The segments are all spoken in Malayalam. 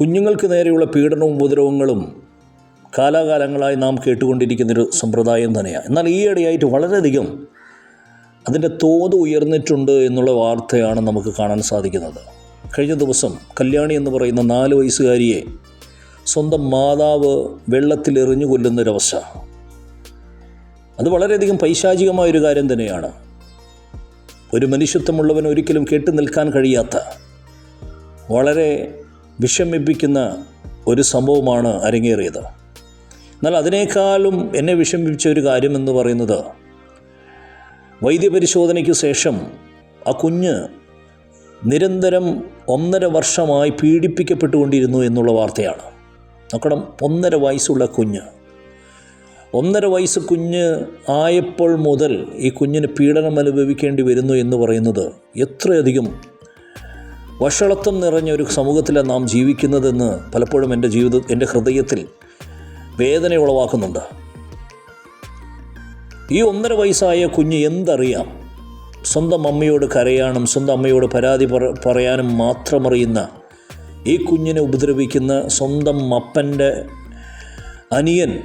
കുഞ്ഞുങ്ങൾക്ക് നേരെയുള്ള പീഡനവും ഉപദ്രവങ്ങളും കാലാകാലങ്ങളായി നാം കേട്ടുകൊണ്ടിരിക്കുന്നൊരു സമ്പ്രദായം തന്നെയാണ് എന്നാൽ ഈയിടെയായിട്ട് വളരെയധികം അതിന്റെ തോത് ഉയർന്നിട്ടുണ്ട് എന്നുള്ള വാർത്തയാണ് നമുക്ക് കാണാൻ സാധിക്കുന്നത്. കഴിഞ്ഞ ദിവസം കല്യാണി എന്ന് പറയുന്ന നാല് വയസ്സുകാരിയെ സ്വന്തം മാതാവ് വെള്ളത്തിൽ എറിഞ്ഞു കൊല്ലുന്നൊരവസ്ഥ. അത് വളരെയധികം പൈശാചികമായൊരു കാര്യം തന്നെയാണ്. ഒരു മനുഷ്യത്വമുള്ളവൻ ഒരിക്കലും കേട്ടു നിൽക്കാൻ കഴിയാത്ത വളരെ വിഷമിപ്പിക്കുന്ന ഒരു സംഭവമാണ് അരങ്ങേറിയത്. എന്നാൽ അതിനേക്കാളും എന്നെ വിഷമിപ്പിച്ച ഒരു കാര്യമെന്ന് പറയുന്നത് വൈദ്യപരിശോധനയ്ക്ക് ശേഷം ആ കുഞ്ഞ് നിരന്തരം ഒന്നര വർഷമായി പീഡിപ്പിക്കപ്പെട്ടുകൊണ്ടിരുന്നു എന്നുള്ള വാർത്തയാണ്. നോക്കണം ഒന്നര വയസ്സുള്ള കുഞ്ഞ്. ഒന്നര വയസ്സ് കുഞ്ഞ് ആയപ്പോൾ മുതൽ ഈ കുഞ്ഞിന് പീഡനം അനുഭവിക്കേണ്ടി വരുന്നു എന്ന് പറയുന്നത് എത്രയധികം വഷളത്വം നിറഞ്ഞ ഒരു സമൂഹത്തിലാണ് നാം ജീവിക്കുന്നതെന്ന് പലപ്പോഴും എന്റെ ജീവിത എന്റെ ഹൃദയത്തിൽ വേദന ഉളവാക്കുന്നുണ്ട്. ഈ ഒന്നര വയസ്സായ കുഞ്ഞ് എന്തറിയാം? സ്വന്തം അമ്മയോട് കരയാനും സ്വന്തം അമ്മയോട് പരാതി പറ പറയാനും മാത്രമറിയുന്ന ഈ കുഞ്ഞിനെ ഉപദ്രവിക്കുന്ന സ്വന്തം അപ്പന്റെ അനിയൻ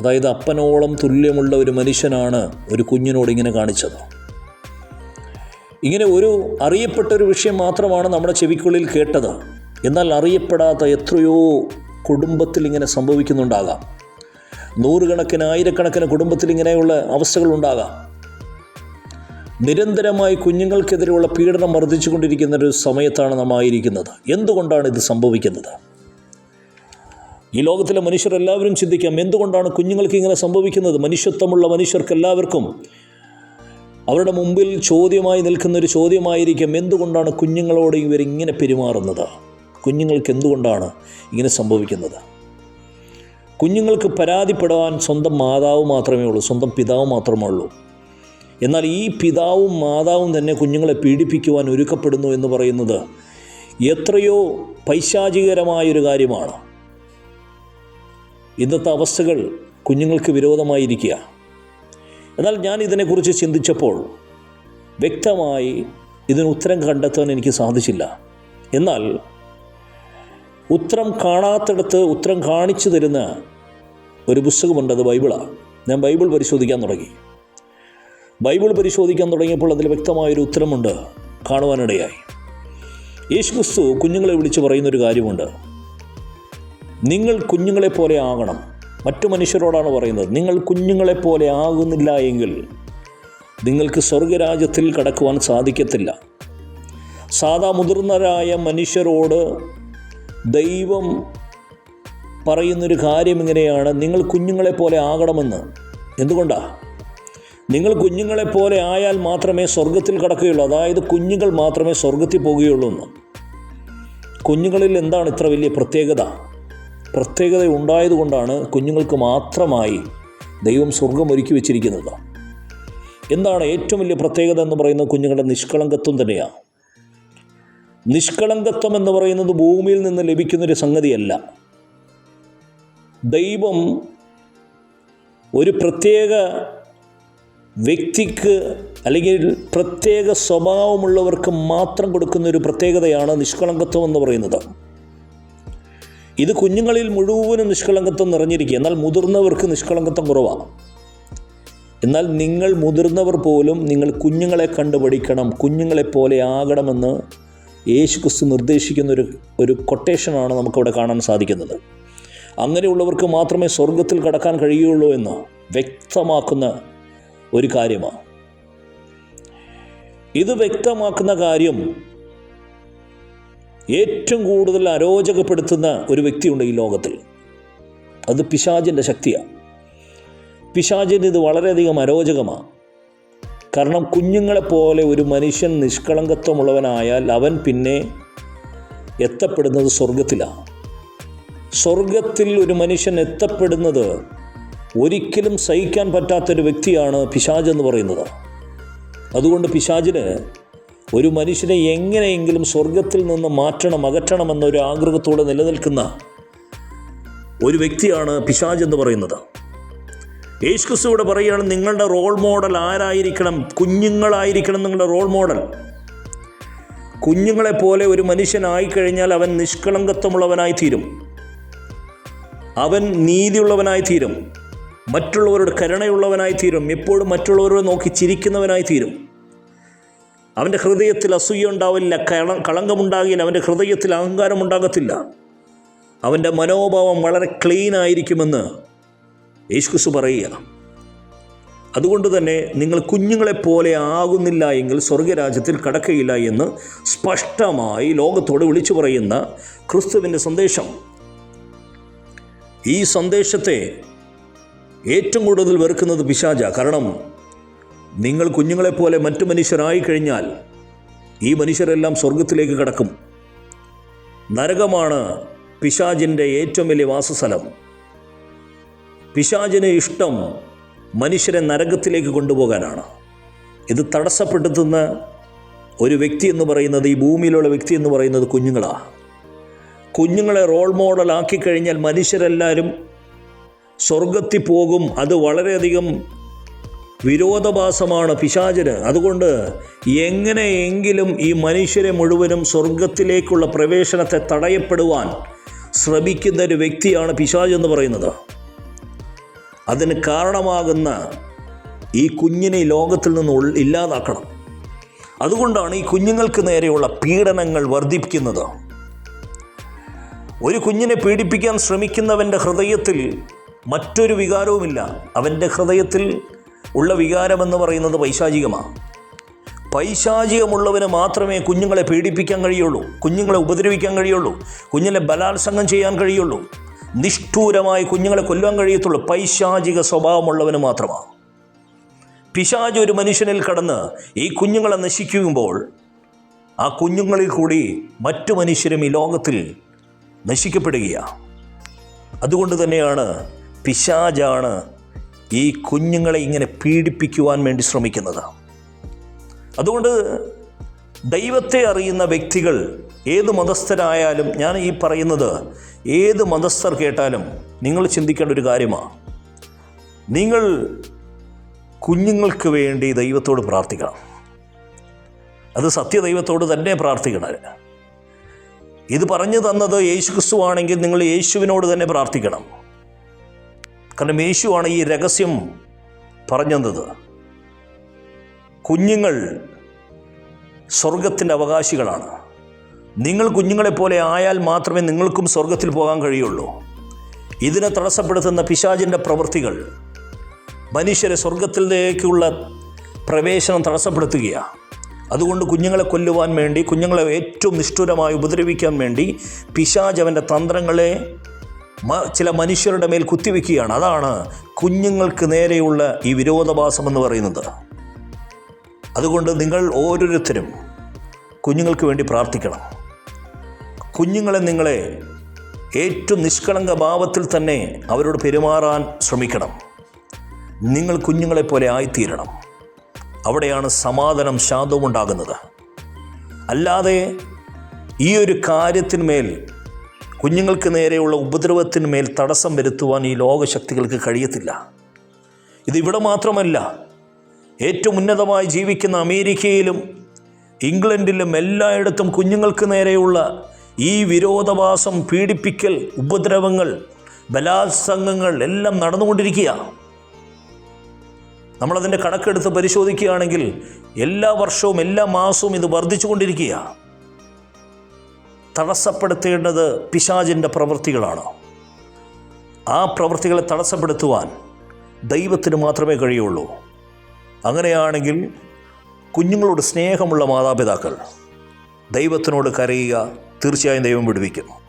അതായത് അപ്പനോളം തുല്യമുള്ള ഒരു മനുഷ്യനാണ് ഒരു കുഞ്ഞിനോട് ഇങ്ങനെ കാണിച്ചത്. ഇങ്ങനെ ഒരു അറിയപ്പെട്ട ഒരു വിഷയം മാത്രമാണ് നമ്മുടെ ചെവിക്കുള്ളിൽ കേട്ടത്. എന്നാൽ അറിയപ്പെടാത്ത എത്രയോ കുടുംബത്തിൽ ഇങ്ങനെ സംഭവിക്കുന്നുണ്ടാകാം. നൂറുകണക്കിന് ആയിരക്കണക്കിന് കുടുംബത്തിൽ ഇങ്ങനെയുള്ള അവസ്ഥകൾ അവസ്ഥകളുണ്ടാകാം. നിരന്തരമായി കുഞ്ഞുങ്ങൾക്കെതിരെയുള്ള പീഡനം വർദ്ധിച്ചുകൊണ്ടിരിക്കുന്ന ഒരു സമയത്താണ് നാം ആയിരിക്കുന്നത്. എന്തുകൊണ്ടാണ് ഇത് സംഭവിക്കുന്നത്? ഈ ലോകത്തിലെ മനുഷ്യരെല്ലാവരും ചിന്തിക്കാം എന്തുകൊണ്ടാണ് കുഞ്ഞുങ്ങൾക്ക് ഇങ്ങനെ സംഭവിക്കുന്നത്? മനുഷ്യത്വമുള്ള മനുഷ്യർക്ക് എല്ലാവർക്കും അവരുടെ മുമ്പിൽ ചോദ്യമായി നിൽക്കുന്ന ഒരു ചോദ്യമായിരിക്കും എന്തുകൊണ്ടാണ് കുഞ്ഞുങ്ങളോട് ഇവരിങ്ങനെ പെരുമാറുന്നത്? കുഞ്ഞുങ്ങൾക്ക് എന്തുകൊണ്ടാണ് ഇങ്ങനെ സംഭവിക്കുന്നത്? കുഞ്ഞുങ്ങൾക്ക് പരാതിപ്പെടാൻ സ്വന്തം മാതാവ് മാത്രമേ ഉള്ളൂ സ്വന്തം പിതാവ് മാത്രമേ ഉള്ളൂ. എന്നാൽ ഈ പിതാവും മാതാവും തന്നെ കുഞ്ഞുങ്ങളെ പീഡിപ്പിക്കുവാൻ ഒരുക്കപ്പെടുന്നു എന്ന് പറയുന്നത് എത്രയോ പൈശാചികരമായൊരു കാര്യമാണ്. ഇന്നത്തെ അവസ്ഥകൾ കുഞ്ഞുങ്ങൾക്ക് വിരോധമായിരിക്കുക. എന്നാൽ ഞാൻ ഇതിനെക്കുറിച്ച് ചിന്തിച്ചപ്പോൾ വ്യക്തമായി ഇതിന് ഉത്തരം കണ്ടെത്താൻ എനിക്ക് സാധിച്ചില്ല. എന്നാൽ ഉത്തരം കാണാത്തിടത്ത് ഉത്തരം കാണിച്ചു തരുന്ന ഒരു പുസ്തകമുണ്ട് അത് ബൈബിളാണ് ഞാൻ ബൈബിൾ പരിശോധിക്കാൻ തുടങ്ങി. ബൈബിൾ പരിശോധിക്കാൻ തുടങ്ങിയപ്പോൾ അതിൽ വ്യക്തമായൊരു ഉത്തരമുണ്ട് കാണുവാനിടയായി. യേശു ക്രിസ്തു കുഞ്ഞുങ്ങളെ വിളിച്ച് പറയുന്നൊരു കാര്യമുണ്ട്. നിങ്ങൾ കുഞ്ഞുങ്ങളെ പോലെ ആകണം. മറ്റു മനുഷ്യരോടാണ് പറയുന്നത് നിങ്ങൾ കുഞ്ഞുങ്ങളെപ്പോലെ ആകുന്നില്ല എങ്കിൽ നിങ്ങൾക്ക് സ്വർഗരാജ്യത്തിൽ കടക്കുവാൻ സാധിക്കത്തില്ല. സാധാ മുതിർന്നരായ മനുഷ്യരോട് ദൈവം പറയുന്നൊരു കാര്യം ഇങ്ങനെയാണ് നിങ്ങൾ കുഞ്ഞുങ്ങളെപ്പോലെ ആകണമെന്ന്. എന്തുകൊണ്ടാണ് നിങ്ങൾ കുഞ്ഞുങ്ങളെപ്പോലെ ആയാൽ മാത്രമേ സ്വർഗത്തിൽ കടക്കുകയുള്ളൂ അതായത് കുഞ്ഞുങ്ങൾ മാത്രമേ സ്വർഗത്തിൽ പോകുകയുള്ളൂ എന്ന്. കുഞ്ഞുങ്ങളിൽ എന്താണ് ഇത്ര വലിയ പ്രത്യേകത? പ്രത്യേകത ഉണ്ടായതുകൊണ്ടാണ് കുഞ്ഞുങ്ങൾക്ക് മാത്രമായി ദൈവം സ്വർഗം ഒരുക്കി വെച്ചിരിക്കുന്നത്. എന്താണ് ഏറ്റവും വലിയ പ്രത്യേകത എന്ന് പറയുന്നത് കുഞ്ഞുങ്ങളുടെ നിഷ്കളങ്കത്വം തന്നെയാണ്. നിഷ്കളങ്കത്വം എന്ന് പറയുന്നത് ഭൂമിയിൽ നിന്ന് ലഭിക്കുന്നൊരു സംഗതിയല്ല. ദൈവം ഒരു പ്രത്യേക വ്യക്തിക്ക് അല്ലെങ്കിൽ പ്രത്യേക സ്വഭാവമുള്ളവർക്ക് മാത്രം കൊടുക്കുന്ന ഒരു പ്രത്യേകതയാണ് നിഷ്കളങ്കത്വം എന്ന് പറയുന്നത്. ഇത് കുഞ്ഞുങ്ങളിൽ മുഴുവനും നിഷ്കളങ്കത്വം നിറഞ്ഞിരിക്കുക. എന്നാൽ മുതിർന്നവർക്ക് നിഷ്കളങ്കത്വം കുറവാണ്. എന്നാൽ നിങ്ങൾ മുതിർന്നവർ പോലും നിങ്ങൾ കുഞ്ഞുങ്ങളെ കണ്ടുപഠിക്കണം. കുഞ്ഞുങ്ങളെ പോലെ ആകണമെന്ന് യേശു ക്രിസ്തു നിർദ്ദേശിക്കുന്ന ഒരു ഒരു കൊട്ടേഷനാണ് നമുക്കവിടെ കാണാൻ സാധിക്കുന്നത്. അങ്ങനെയുള്ളവർക്ക് മാത്രമേ സ്വർഗത്തിൽ കടക്കാൻ കഴിയുള്ളൂ എന്ന് വ്യക്തമാക്കുന്ന ഒരു കാര്യമാണ്. ഇത് വ്യക്തമാക്കുന്ന കാര്യം ഏറ്റവും കൂടുതൽ അരോചകപ്പെടുത്തുന്ന ഒരു വ്യക്തിയുണ്ട് ഈ ലോകത്തിൽ. അത് പിശാചിന്റെ ശക്തിയാണ് പിശാചിന് ഇത് വളരെയധികം അരോചകമാണ് കാരണം കുഞ്ഞുങ്ങളെപ്പോലെ ഒരു മനുഷ്യൻ നിഷ്കളങ്കത്വമുള്ളവനായാൽ അവൻ പിന്നെ എത്തപ്പെടുന്നത് സ്വർഗത്തിലാണ് സ്വർഗത്തിൽ ഒരു മനുഷ്യൻ എത്തപ്പെടുന്നത് ഒരിക്കലും സഹിക്കാൻ പറ്റാത്തൊരു വ്യക്തിയാണ് പിശാജ് എന്ന് പറയുന്നത്. അതുകൊണ്ട് പിശാജിന് ഒരു മനുഷ്യനെ എങ്ങനെയെങ്കിലും സ്വർഗത്തിൽ നിന്ന് മാറ്റണം അകറ്റണമെന്നൊരു ആഗ്രഹത്തോടെ നിലനിൽക്കുന്ന ഒരു വ്യക്തിയാണ് പിശാജ് എന്ന് പറയുന്നത്. യേശു ക്രിസ്തു ഇവിടെ പറയുകയാണ് നിങ്ങളുടെ റോൾ മോഡൽ ആരായിരിക്കണം? കുഞ്ഞുങ്ങളായിരിക്കണം നിങ്ങളുടെ റോൾ മോഡൽ കുഞ്ഞുങ്ങളെപ്പോലെ ഒരു മനുഷ്യനായി കഴിഞ്ഞാൽ അവൻ നിഷ്കളങ്കത്വമുള്ളവനായി തീരും. അവൻ നീതിയുള്ളവനായി തീരും. മറ്റുള്ളവരോട് കരുണയുള്ളവനായി തീരും. എപ്പോഴും മറ്റുള്ളവരോട് നോക്കി ചിരിക്കുന്നവനായി തീരും. അവന്റെ ഹൃദയത്തിൽ അസൂയ ഉണ്ടാവില്ല കള കളങ്കമുണ്ടാകില്ല അവന്റെ ഹൃദയത്തിൽ അഹങ്കാരം ഉണ്ടാകത്തില്ല അവന്റെ മനോഭാവം വളരെ ക്ലീൻ ആയിരിക്കുമെന്ന് യേശുക്രിസ്തു പറയുക അതുകൊണ്ട് തന്നെ നിങ്ങൾ കുഞ്ഞുങ്ങളെപ്പോലെ ആകുന്നില്ല എങ്കിൽ സ്വർഗരാജ്യത്തിൽ കടക്കയില്ല എന്ന് സ്പഷ്ടമായി ലോകത്തോട് വിളിച്ചു പറയുന്ന ക്രിസ്തുവിന്റെ സന്ദേശം. ഈ സന്ദേശത്തെ ഏറ്റവും കൂടുതൽ വെറുക്കുന്നത് പിശാജ കാരണം നിങ്ങൾ കുഞ്ഞുങ്ങളെപ്പോലെ മറ്റു മനുഷ്യരായി കഴിഞ്ഞാൽ ഈ മനുഷ്യരെല്ലാം സ്വർഗത്തിലേക്ക് കടക്കും. നരകമാണ് പിശാജിന്റെ ഏറ്റവും വലിയ വാസസ്ഥലം. പിശാജിന് ഇഷ്ടം മനുഷ്യരെ നരകത്തിലേക്ക് കൊണ്ടുപോകാനാണ്. ഇത് തടസ്സപ്പെടുത്തുന്ന ഒരു വ്യക്തി എന്ന് പറയുന്നത് ഈ ഭൂമിയിലുള്ള വ്യക്തി എന്ന് പറയുന്നത് കുഞ്ഞുങ്ങളാണ് കുഞ്ഞുങ്ങളെ റോൾ മോഡലാക്കി കഴിഞ്ഞാൽ മനുഷ്യരെല്ലാവരും സ്വർഗത്തിൽ പോകും. അത് വളരെയധികം വിരോധാഭാസമാണ് പിശാചന്. അതുകൊണ്ട് എങ്ങനെയെങ്കിലും ഈ മനുഷ്യരെ മുഴുവനും സ്വർഗത്തിലേക്കുള്ള പ്രവേശനത്തെ തടയപ്പെടുവാൻ ശ്രമിക്കുന്ന ഒരു വ്യക്തിയാണ് പിശാജ് എന്ന് പറയുന്നത്. അതിന് കാരണമാകുന്ന ഈ കുഞ്ഞിനെ ലോകത്തിൽ നിന്ന് ഇല്ലാതാക്കണം. അതുകൊണ്ടാണ് ഈ കുഞ്ഞുങ്ങൾക്ക് നേരെയുള്ള പീഡനങ്ങൾ വർദ്ധിപ്പിക്കുന്നത്. ഒരു കുഞ്ഞിനെ പീഡിപ്പിക്കാൻ ശ്രമിക്കുന്നവന്റെ ഹൃദയത്തിൽ മറ്റൊരു വികാരവുമില്ല. അവന്റെ ഹൃദയത്തിൽ ഉള്ള വികാരമെന്ന് പറയുന്നത് പൈശാചികമാണ് പൈശാചികമുള്ളവന് മാത്രമേ കുഞ്ഞുങ്ങളെ പീഡിപ്പിക്കാൻ കഴിയുള്ളൂ കുഞ്ഞുങ്ങളെ ഉപദ്രവിക്കാൻ കഴിയുള്ളൂ കുഞ്ഞിനെ ബലാത്സംഗം ചെയ്യാൻ കഴിയുള്ളൂ. നിഷ്ഠൂരമായി കുഞ്ഞുങ്ങളെ കൊല്ലാൻ കഴിയത്തുള്ളൂ. പൈശാചിക സ്വഭാവമുള്ളവന് മാത്രമാണ് പിശാജ് ഒരു മനുഷ്യനിൽ കടന്ന് ഈ കുഞ്ഞുങ്ങളെ നശിക്കുമ്പോൾ ആ കുഞ്ഞുങ്ങളിൽ കൂടി മറ്റു മനുഷ്യരും ഈ ലോകത്തിൽ നശിക്കപ്പെടുകയാണ് അതുകൊണ്ട് തന്നെയാണ് പിശാജാണ് ഈ കുഞ്ഞുങ്ങളെ ഇങ്ങനെ പീഡിപ്പിക്കുവാൻ വേണ്ടി ശ്രമിക്കുന്നത്. അതുകൊണ്ട് ദൈവത്തെ അറിയുന്ന വ്യക്തികൾ ഏത് മതസ്ഥരായാലും ഞാൻ ഈ പറയുന്നത് ഏത് മതസ്ഥർ കേട്ടാലും നിങ്ങൾ ചിന്തിക്കേണ്ട ഒരു കാര്യമാണ് നിങ്ങൾ കുഞ്ഞുങ്ങൾക്ക് വേണ്ടി ദൈവത്തോട് പ്രാർത്ഥിക്കണം. അത് സത്യദൈവത്തോട് തന്നെ പ്രാർത്ഥിക്കണം ഇത് പറഞ്ഞു തന്നത് യേശു ക്രിസ്തു ആണെങ്കിൽ നിങ്ങൾ യേശുവിനോട് തന്നെ പ്രാർത്ഥിക്കണം. കാരണം യേശുവാണ് ഈ രഹസ്യം പറഞ്ഞത്. കുഞ്ഞുങ്ങൾ സ്വർഗത്തിന്റെ അവകാശികളാണ്. നിങ്ങൾ കുഞ്ഞുങ്ങളെപ്പോലെ ആയാൽ മാത്രമേ നിങ്ങൾക്കും സ്വർഗത്തിൽ പോകാൻ കഴിയുള്ളൂ. ഇതിനെ തടസ്സപ്പെടുത്തുന്ന പിശാചിന്റെ പ്രവൃത്തികൾ മനുഷ്യരെ സ്വർഗത്തിലേക്കുള്ള പ്രവേശനം തടസ്സപ്പെടുത്തുകയാണ്. അതുകൊണ്ട് കുഞ്ഞുങ്ങളെ കൊല്ലുവാൻ വേണ്ടി കുഞ്ഞുങ്ങളെ ഏറ്റവും നിഷ്ഠുരമായി ഉപദ്രവിക്കാൻ വേണ്ടി പിശാജ് അവന്റെ തന്ത്രങ്ങളെ ചില മനുഷ്യരുടെ മേൽ കുത്തിവെക്കുകയാണ്. അതാണ് കുഞ്ഞുങ്ങൾക്ക് നേരെയുള്ള ഈ വിരോധാഭാസം എന്ന് പറയുന്നത്. അതുകൊണ്ട് നിങ്ങൾ ഓരോരുത്തരും കുഞ്ഞുങ്ങൾക്ക് വേണ്ടി പ്രാർത്ഥിക്കണം. കുഞ്ഞുങ്ങളെ നിങ്ങളെ ഏറ്റവും നിഷ്കളങ്ക ഭാവത്തിൽ തന്നെ അവരോട് പെരുമാറാൻ ശ്രമിക്കണം. നിങ്ങൾ കുഞ്ഞുങ്ങളെ കുഞ്ഞുങ്ങളെപ്പോലെ ആയിത്തീരണം. അവിടെയാണ് സമാധാനം ശാന്തവും ഉണ്ടാകുന്നത് അല്ലാതെ ഈ ഒരു കാര്യത്തിന്മേൽ കുഞ്ഞുങ്ങൾക്ക് നേരെയുള്ള ഉപദ്രവത്തിന്മേൽ തടസ്സം വരുത്തുവാൻ ഈ ലോകശക്തികൾക്ക് കഴിയത്തില്ല. ഇതിവിടെ മാത്രമല്ല ഏറ്റവും ഉന്നതമായി ജീവിക്കുന്ന അമേരിക്കയിലും ഇംഗ്ലണ്ടിലും എല്ലായിടത്തും കുഞ്ഞുങ്ങൾക്ക് നേരെയുള്ള ഈ വിരോധവാസം പീഡിപ്പിക്കൽ ഉപദ്രവങ്ങൾ ബലാത്സംഗങ്ങൾ എല്ലാം നടന്നുകൊണ്ടിരിക്കുക നമ്മളതിന്റെ കണക്കെടുത്ത് പരിശോധിക്കുകയാണെങ്കിൽ എല്ലാ വർഷവും എല്ലാ മാസവും ഇത് വർദ്ധിച്ചുകൊണ്ടിരിക്കുക തടസ്സപ്പെടുത്തേണ്ടത് പിശാചിന്റെ പ്രവൃത്തികളാണ്. ആ പ്രവൃത്തികളെ തടസ്സപ്പെടുത്തുവാൻ ദൈവത്തിന് മാത്രമേ കഴിയുള്ളൂ. അങ്ങനെയാണെങ്കിൽ കുഞ്ഞുങ്ങളോട് സ്നേഹമുള്ള മാതാപിതാക്കൾ ദൈവത്തിനോട് കരയുക തീർച്ചയായും ദൈവം വിടുവിക്കും.